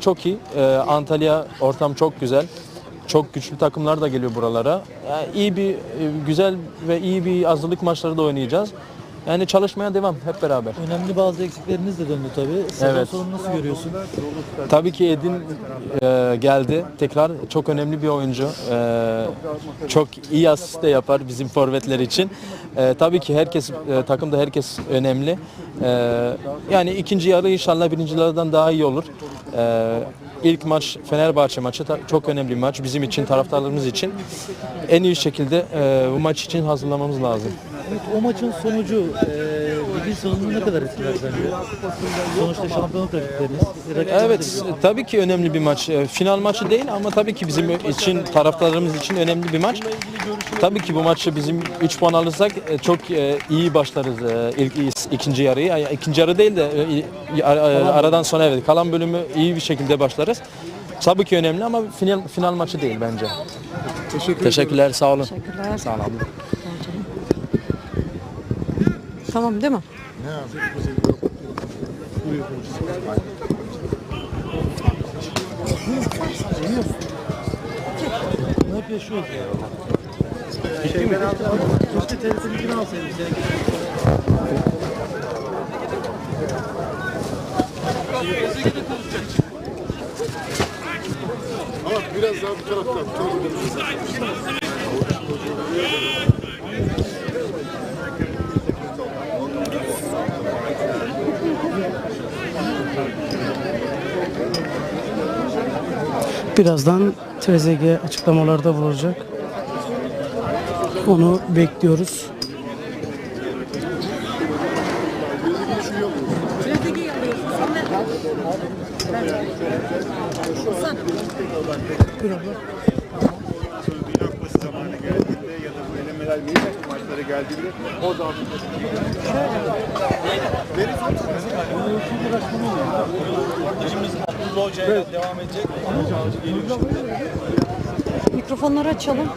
Çok iyi. Ee, Antalya ortam çok güzel. Çok güçlü takımlar da geliyor buralara. Yani iyi bir, e, güzel ve iyi bir hazırlık maçları da oynayacağız. Yani çalışmaya devam hep beraber. Önemli bazı eksikleriniz de döndü tabii. Sezon Evet. sonunu nasıl görüyorsun? Tabii ki Edin e, geldi. Tekrar çok önemli bir oyuncu. E, çok iyi asist de yapar bizim forvetler için. E, tabii ki herkes e, takımda herkes önemli. E, yani ikinci yarı inşallah birincilerden daha iyi olur. E, ilk maç Fenerbahçe maçı çok önemli bir maç bizim için taraftarlarımız için. En iyi şekilde e, bu maç için hazırlamamız lazım. Evet, o maçın sonucu e, ligin sonunu ne kadar etkiler sence? Sonuçta şampiyonluk rakipleriniz. Rakipleriniz Evet, de- tabii ki önemli bir maç. E, Final maçı değil ama tabii ki bizim için, taraftarlarımız için önemli bir maç. Tabii ki bu maçı bizim 3 puan alırsak e, çok e, iyi başlarız e, ilk ikinci yarıyı. Yani İkinci yarı değil de e, ara- aradan sonra evet kalan bölümü iyi bir şekilde başlarız. Tabii ki önemli ama final final maçı değil bence. Teşekkürler, sağ olun. Teşekkürler. Sağ olun abla. Tamam değil mi? Ne hep yaşıyoruz ya. Şey, ben aldım. Keşke TRT'ninkini alsaydım. Ama biraz daha bu taraftan. Çok Birazdan Trezeguet açıklamalarda bulunacak. Onu bekliyoruz. Dünya Kupası zamanı geldiğinde ya da bu elemeler milli maçlara geldiğinde o zaman Mikrofonları açalım.